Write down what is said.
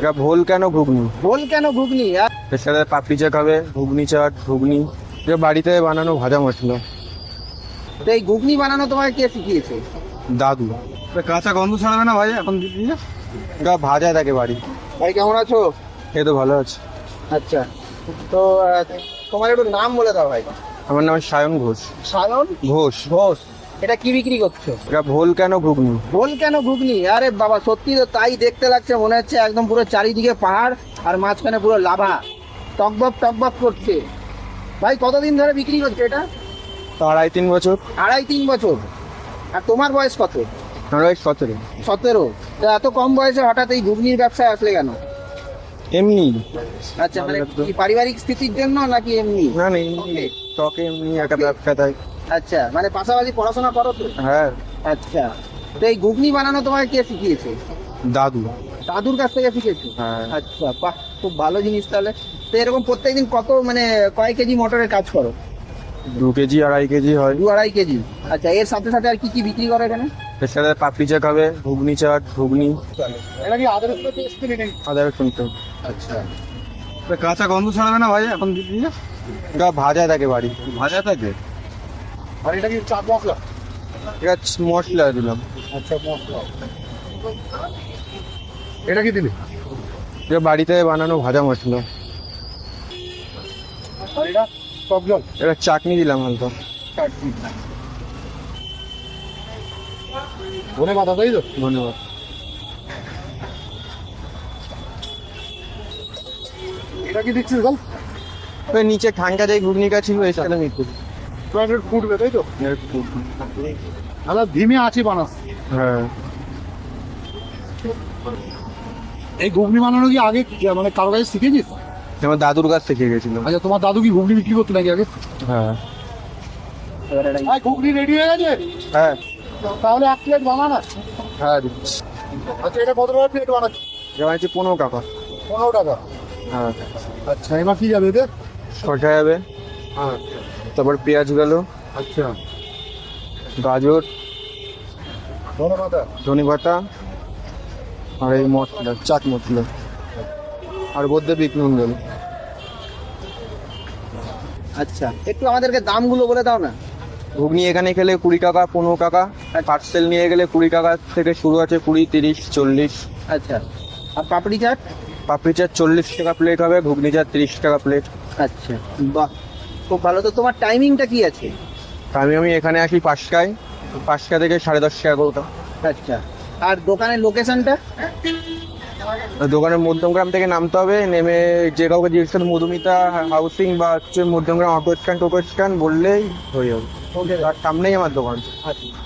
এটা ভোল কেন ঘুগনি? ভোল কেন ঘুগনি? এর সাথে পাপড়ি চাট হবে ঘুগনি চাট ঘুগনি। এটা বাড়িতে বানানো ভাজা মশলা। তো এই ঘুগনি বানানো তোমাকে কে শিখিয়েছে? দাদু। কাঁচা গন্ধ ছাড়াবে না ভাই এখন এটা ভাজা থাকে বাড়ি। ভাই কেমন আছো? এই তো ভালো আছে। আচ্ছা। তো তোমার একটু নাম বলে দাও ভাই। আমার নাম সায়ন ঘোষ। সায়ন? ঘোষ। ঘোষ। এটা কি বিক্রি করছ? এটা ভোল কেন ঘুগনি? ভোল কেন ঘুগনি? আরে বাবা সত্যি তো তাই দেখতে লাগছে মনে হচ্ছে একদম পুরো চারিদিকে পাহাড় আর মাঝখানে পুরো লাভা। টকবক টকবক করছে। ভাই কতদিন ধরে বিক্রি করছে এটা? তো আড়াই তিন বছর। আড়াই তিন বছর। আর তোমার বয়স কত? আমার সতেরো। সতেরো। তো এত কম বয়সে হঠাৎ এই ঘুগনির ব্যবসায় আসলে কেন? এমনি। আচ্ছা মানে কি পারিবারিক স্থিতির জন্য নাকি এমনি? না না এমনি টকে এমনি একটা ব্যবসা তাই। আচ্ছা মানে পাশাপাশি পড়াশোনা করো তো? হ্যাঁ। আচ্ছা তো এই ঘুগনি বানানো তোমাকে কে শিখিয়েছে? দাদু। দাদুর কাছ থেকে শিখেছো? হ্যাঁ। আচ্ছা বাহ খুব ভালো জিনিস তাহলে। তো এরকম প্রত্যেকদিন কত মানে কয় কেজি মটরের কাজ করো? দু কেজি আড়াই কেজি হয়। দু আড়াই কেজি। আচ্ছা এর সাথে সাথে আর কি কি বিক্রি করো এখানে? এর সাথে পাপড়ি চাট হবে ঘুগনি চাট ঘুগনি। এটা কি আদার নেই আদার শুনতে আচ্ছা। কাঁচা গন্ধ ছাড়াবে না ভাই এখন এটা ভাজা থাকে বাড়ি। ভাজা থাকে? আর এটা কি চাট মশলা? এটা মশলা দিলাম। আচ্ছা মশলা। এটা কি দিলি? এটা বাড়িতে বানানো ভাজা মশলা। এটা টক জল? এটা চাটনি দিলাম হালকা। ধনে পাতা তাই তো? ধন্যবাদ এটা কি দিচ্ছিস বল? ওই নিচে ঠান্ডা যাই ঘুগনি কাছি ওই সাথে মিটু ফুটবে তাই তো? আমরা ধিমে আছি বানাস। হ্যাঁ। এই ঘুগনি বানানো কি আগে মানে কারও কাছে শিখেছিস? আমার দাদুর কাছ থেকে গেছিলাম আচ্ছা তোমার দাদু কি ঘুগনি বিক্রি করতো নাকি আগে? হ্যাঁ। ঘুগনি রেডি হয়ে গেছে? হ্যাঁ। তাহলে এক প্লেট বানা না হ্যাঁ। আচ্ছা এটা কত টাকা প্লেট বানাচ্ছি হচ্ছে পনেরো টাকা। পনেরো টাকা। হ্যাঁ। আচ্ছা এবার কি যাবে এতে? ছটা যাবে। হ্যাঁ। তারপর পেঁয়াজ গেল। আচ্ছা। গাজর ধনে পাতা? আর এই মশলা চাট মশলা আর মধ্যে বিট নুন গেল। আচ্ছা একটু আমাদেরকে দামগুলো বলে দাও না। ঘুগনি এখানে খেলে কুড়ি টাকা পনেরো টাকা। পার্সেল নিয়ে গেলে কুড়ি টাকা থেকে শুরু আছে কুড়ি তিরিশ চল্লিশ। আচ্ছা। আর পাপড়ি চাট? পাপড়ি চাট চল্লিশ টাকা প্লেট হবে ঘুগনি চাট তিরিশ টাকা প্লেট আচ্ছা বাহ। খুব ভালো। তো তোমার টাইমিংটা কি আছে? আমি আমি এখানে আসি পাঁচটায়। পাঁচটা থেকে সাড়ে দশটা এগারোটা। আচ্ছা। আর দোকানের লোকেশনটা দোকানের মধ্যমগ্রাম থেকে নামতে হবে। নেমে যে কাউকে জিজ্ঞেস করতে মধুমিতা হাউসিং বা হচ্ছে মধ্যমগ্রাম অটো স্ট্যান্ড টোটো স্ট্যান্ড বললেই হয়ে যাবে। তার সামনেই আমার দোকান। আচ্ছা।